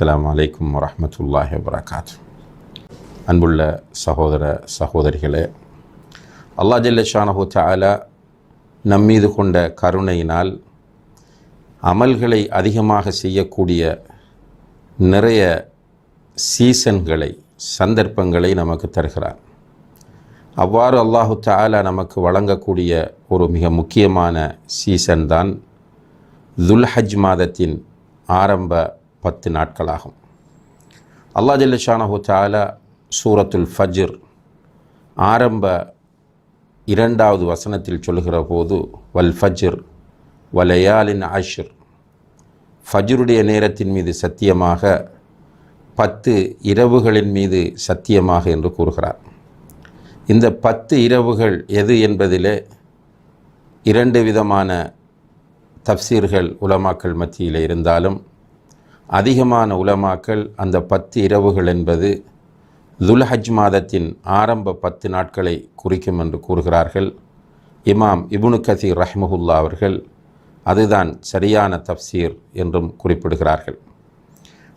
அஸ்லாம் அலைக்கும் வரமத்துல்லாஹி வரகாத் அன்புள்ள சகோதர சகோதரிகளே அல்லாஹ் ஜல்லஷானஹு தஆலா நம்மீது கொண்ட கருணையினால் அமல்களை அதிகமாக செய்யக்கூடிய நிறைய சீசன்களை சந்தர்ப்பங்களை நமக்கு தருகிறார். அவ்வாறு அல்லாஹு தாலா நமக்கு வழங்கக்கூடிய ஒரு மிக முக்கியமான சீசன் தான் துல்ஹஜ் மாதத்தின் ஆரம்ப பத்து நாட்களாகும். அல்லா ஜல்லஷானஹு தாலா சூரத்துல் ஃபஜ்ர் ஆரம்ப இரண்டாவது வசனத்தில் சொல்லுகிற போது வல் ஃபஜ்ர் வலயாலின் அஷிர். ஃபஜ்ருடைய நேரத்தின் மீது சத்தியமாக பத்து இரவுகளின் மீது சத்தியமாக என்று கூறுகிறார். இந்த பத்து இரவுகள் எது என்பதிலே இரண்டு விதமான தப்சீர்கள் உலமாக்கள் மத்தியில் இருந்தாலும் அதிகமான உலமாக்கள் அந்த பத்து இரவுகள் என்பது துல்ஹஜ் மாதத்தின் ஆரம்ப பத்து நாட்களை குறிக்கும் என்று கூறுகிறார்கள். இமாம் இபுனு கசீர் ரஹ்மஹுல்லா அவர்கள் அதுதான் சரியான தப்சீர் என்றும் குறிப்பிடுகிறார்கள்.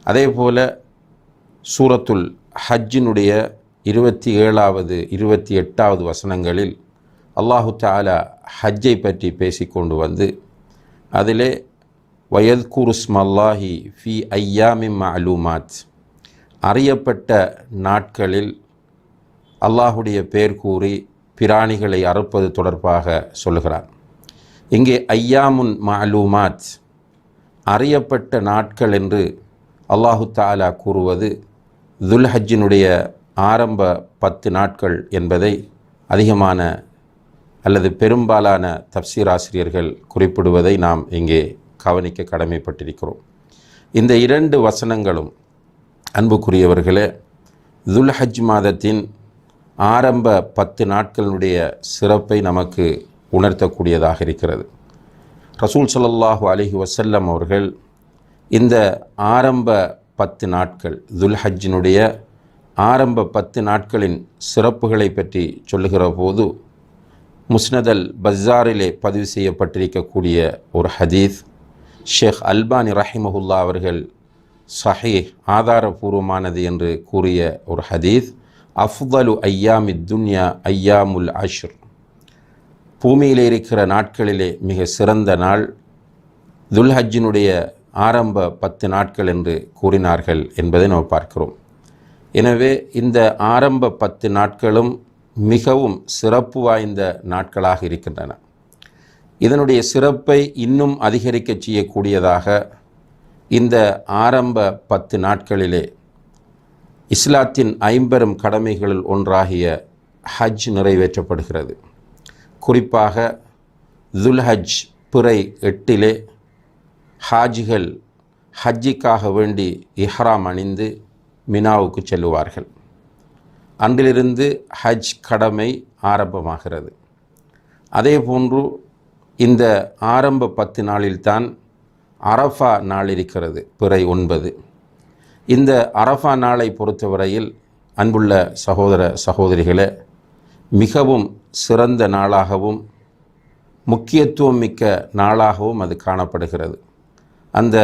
அதே போல சூரத்துல் ஹஜ்ஜினுடைய இருபத்தி ஏழாவது இருபத்தி எட்டாவது வசனங்களில் அல்லாஹு தாலா ஹஜ்ஜை பற்றி பேசிக்கொண்டு வந்து அதிலே வயத்குருஸ்மல்லாஹி ஃபி ஐயாமி மலூமாத் அறியப்பட்ட நாட்களில் அல்லாஹுடைய பேர் கூறி பிராணிகளை அறுப்பது தொடர்பாக சொல்லுகிறார். இங்கே ஐயாமுன் மலூமாத் அறியப்பட்ட நாட்கள் என்று அல்லாஹு தாலா கூறுவது துல்ஹஜினுடைய ஆரம்ப பத்து நாட்கள் என்பதை அதிகமான அல்லது பெரும்பாலான தப்சீராசிரியர்கள் குறிப்பிடுவதை நாம் இங்கே கவனிக்க கடமைப்பட்டிருக்கிறோம். இந்த இரண்டு வசனங்களும் அன்புக்குரியவர்களே துல்ஹஜ் மாதத்தின் ஆரம்ப பத்து நாட்களுடைய சிறப்பை நமக்கு உணர்த்தக்கூடியதாக இருக்கிறது. ரசூல் சல்லாஹூ அலிஹி வசல்லம் அவர்கள் இந்த ஆரம்ப பத்து நாட்கள் துல்ஹஜ்ஜினுடைய ஆரம்ப பத்து நாட்களின் சிறப்புகளை பற்றி சொல்லுகிற போது முஸ்னதல் பஸாரிலே பதிவு செய்யப்பட்டிருக்கக்கூடிய ஒரு ஹதீஸ் ஷேக் அல்பானி ரஹிமஹுல்லா அவர்கள் சஹீஹ் ஆதாரபூர்வமானது என்று கூறிய ஒரு ஹதீஸ் அஃதலு ஐயாமி துன்யா ஐயாமுல் அஷ்ர். பூமியில் இருக்கிற நாட்களிலே மிக சிறந்த நாள். துல்ஹஜ்ஜினுடைய ஆரம்ப பத்து நாட்கள் என்று கூறினார்கள் என்பதை நாம் பார்க்கிறோம். எனவே இந்த ஆரம்ப பத்து நாட்களும் மிகவும் சிறப்பு வாய்ந்த நாட்களாக இருக்கின்றன. இதனுடைய சிறப்பை இன்னும் அதிகரிக்க செய்யக்கூடியதாக இந்த ஆரம்ப பத்து நாட்களிலே இஸ்லாத்தின் ஐம்பெரும் கடமைகளில் ஒன்றாகிய ஹஜ் நிறைவேற்றப்படுகிறது. குறிப்பாக துல்ஹஜ் பிறை எட்டிலே ஹாஜிகள் ஹஜ்ஜிக்காக வேண்டி இஹ்ராம் அணிந்து மினாவுக்கு செல்லுவார்கள். அன்றிலிருந்து ஹஜ் கடமை ஆரம்பமாகிறது. அதே போன்று இந்த ஆரம்ப பத்து நாளில்தான் அரஃபா நாள் இருக்கிறது பிறை ஒன்பது. இந்த அரஃபா நாளை பொறுத்தவரையில் அன்புள்ள சகோதர சகோதரிகளே மிகவும் சிறந்த நாளாகவும் முக்கியத்துவம் மிக்க நாளாகவும் அது காணப்படுகிறது. அந்த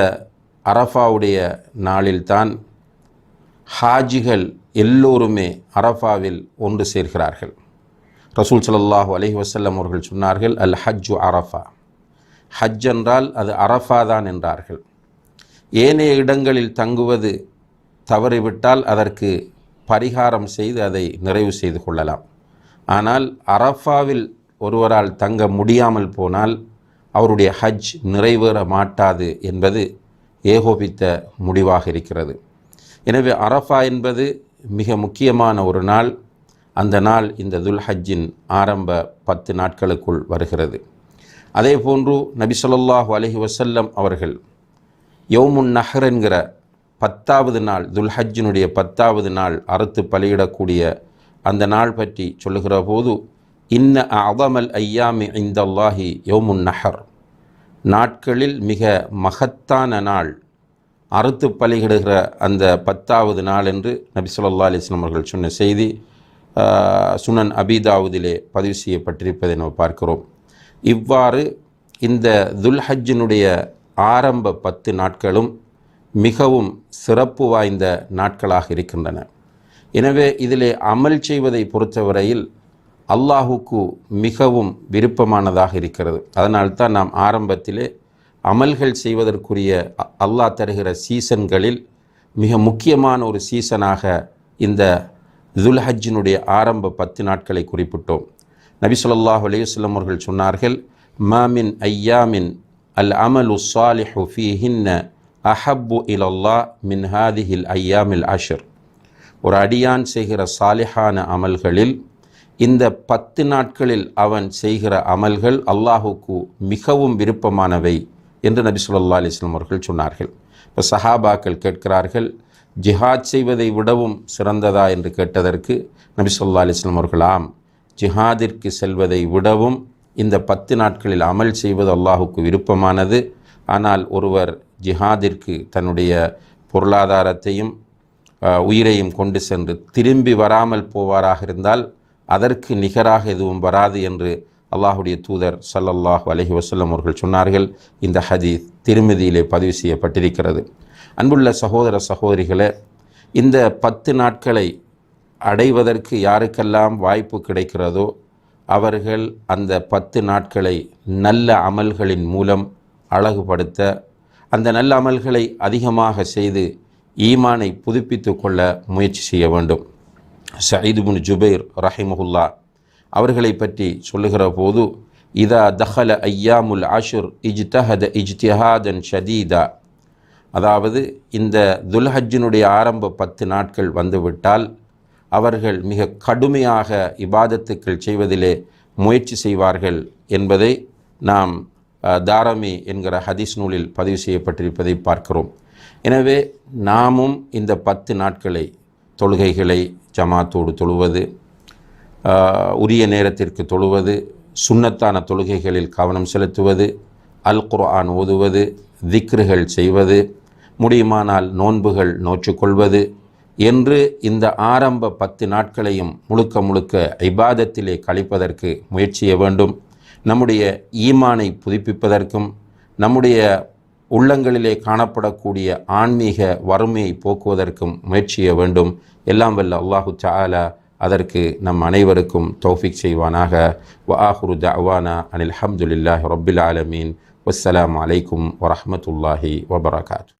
அரஃபாவுடைய நாளில்தான் ஹாஜிகள் எல்லோருமே அரஃபாவில் ஒன்று சேர்கிறார்கள். ரசூல் சல்லாஹூ அலஹி வசல்லம் அவர்கள் சொன்னார்கள் அல் ஹஜ்ஜு அரஃபா. ஹஜ் என்றால் அது அரஃபா தான் என்றார்கள். ஏனைய இடங்களில் தங்குவது தவறிவிட்டால் அதற்கு பரிகாரம் செய்து அதை நிறைவு செய்து கொள்ளலாம். ஆனால் அரஃபாவில் ஒருவரால் தங்க முடியாமல் போனால் அவருடைய ஹஜ் நிறைவேற மாட்டாது என்பது ஏகோபித்த முடிவாக இருக்கிறது. எனவே அரஃபா என்பது மிக முக்கியமான ஒரு நாள். அந்த நாள் இந்த துல்ஹஜ்ஜின் ஆரம்ப பத்து நாட்களுக்குள் வருகிறது. அதே போன்று நபி ஸல்லல்லாஹு அலைஹி அவர்கள் யோமுன் நஹர் என்கிற பத்தாவது நாள் துல்ஹஜ்ஜினுடைய பத்தாவது நாள் அறுத்து பலியிடக்கூடிய அந்த நாள் பற்றி சொல்லுகிற போது இன்ன அதமல் ஐயாமி இந்தல்லாஹி யோமுன் நஹர். நாட்களில் மிக மகத்தான நாள் அறுத்து பலியிடுகிற அந்த பத்தாவது நாள் என்று நபி சொல்லா அலிஸ்லாம் அவர்கள் சொன்ன செய்தி சுனன் அபிதாவுதிலே பதிவு செய்யப்பட்டிருப்பதை நம்ம பார்க்கிறோம். இவ்வாறு இந்த துல்ஹஜ்ஜினுடைய ஆரம்ப பத்து நாட்களும் மிகவும் சிறப்பு வாய்ந்த நாட்களாக இருக்கின்றன. எனவே இதிலே அமல் செய்வதை பொறுத்தவரையில் அல்லாஹுக்கு மிகவும் விருப்பமானதாக இருக்கிறது. அதனால்தான் நாம் ஆரம்பத்திலே அமல்கள் செய்வதற்குரிய அ- அல்லாஹ் தருகிற சீசன்களில் மிக முக்கியமான ஒரு சீசனாக இந்த துல்ஹஜினுடைய ஆரம்ப பத்து நாட்களை குறிப்பிட்டோம். நபி சொல்லாஹ் அலையுஸ்லம் அவர்கள் சொன்னார்கள் மாமின் ஐயாமின் அல் அமலு சாலிஹு ஃபீஹின்ன அஹப்பு இலல்லா மின் ஹாதிஹில் ஐயாமில் அஷர். ஒரு அடியான் செய்கிற சாலிஹான அமல்களில் இந்த பத்து நாட்களில் அவன் செய்கிற அமல்கள் அல்லாஹுக்கு மிகவும் விருப்பமானவை என்று நபி சொல்லா அலிஸ்லாம் அவர்கள் சொன்னார்கள். இப்போ சஹாபாக்கள் கேட்கிறார்கள் ஜிஹாத் செய்வதை விடவும் சிறந்ததா என்று கேட்டதற்கு நபி சொல்லா அலிஸ்லாம் அவர்களாம் ஜிஹாதிற்கு செல்வதை விடவும் இந்த பத்து நாட்களில் அமல் செய்வது அல்லாஹுக்கு விருப்பமானது. ஆனால் ஒருவர் ஜிஹாதிற்கு தன்னுடைய பொருளாதாரத்தையும் உயிரையும் கொண்டு சென்று திரும்பி வராமல் போவாராக இருந்தால் அதற்கு நிகராக எதுவும் வராது என்று அல்லாஹுடைய தூதர் சல்லல்லாஹ் அலஹி வசல்லம் அவர்கள் சொன்னார்கள் இந்த ஹதீஸ் திருமதியிலே பதிவு செய்யப்பட்டிருக்கிறது. அன்புள்ள சகோதர சகோதரிகளே இந்த பத்து நாட்களை அடைவதற்கு யாருக்கெல்லாம் வாய்ப்பு கிடைக்கிறதோ அவர்கள் அந்த பத்து நாட்களை நல்ல அமல்களின் மூலம் அழகுபடுத்த அந்த நல்ல அமல்களை அதிகமாக செய்து ஈமானை புதுப்பித்து கொள்ள முயற்சி செய்ய வேண்டும். சயீது முன் ஜுபைர் ரஹிமஹுல்லா அவர்களை பற்றி சொல்லுகிற போது இதா தஹல ஐயாமுல் ஆஷுர் இஜ்தஹத இஜ்திஹாதன் ஷதீதா. அதாவது இந்த துல்ஹஜினுடைய ஆரம்ப பத்து நாட்கள் வந்துவிட்டால் அவர்கள் மிக கடுமையாக இபாதத்துக்கள் செய்வதிலே முயற்சி செய்வார்கள் என்பதை நாம் தாரமி என்கிற ஹதீஸ் நூலில் பதிவு செய்யப்பட்டிருப்பதை பார்க்கிறோம். எனவே நாமும் இந்த பத்து நாட்களை தொழுகைகளை ஜமாத்தோடு தொழுவது உரிய நேரத்திற்கு தொழுவது சுண்ணத்தான தொழுகைகளில் கவனம் செலுத்துவது அல் குர்ஆன் ஓதுவது திக்ருகள் செய்வது முடியுமானால் நோன்புகள் நோற்றுக்கொள்வது என்று இந்த ஆரம்ப பத்து நாட்களையும் முழுக்க முழுக்க ஐபாதத்திலே கழிப்பதற்கு முயற்சிய வேண்டும். நம்முடைய ஈமானை புதுப்பிப்பதற்கும் நம்முடைய உள்ளங்களிலே காணப்படக்கூடிய ஆன்மீக வறுமையை போக்குவதற்கும் முயற்சிய வேண்டும். எல்லாம் வல்ல அல்லாஹு சாலா அதற்கு நம் அனைவருக்கும் தௌஃபிக் செய்வானாக வ ஆஹுரு தஅவானா அனில் ஹம்துலில்லாஹி ரப்பில் ஆலமீன் வஸ்ஸலாமு அலைக்கும் வரஹ்மத்துல்லாஹி வபரகாத்து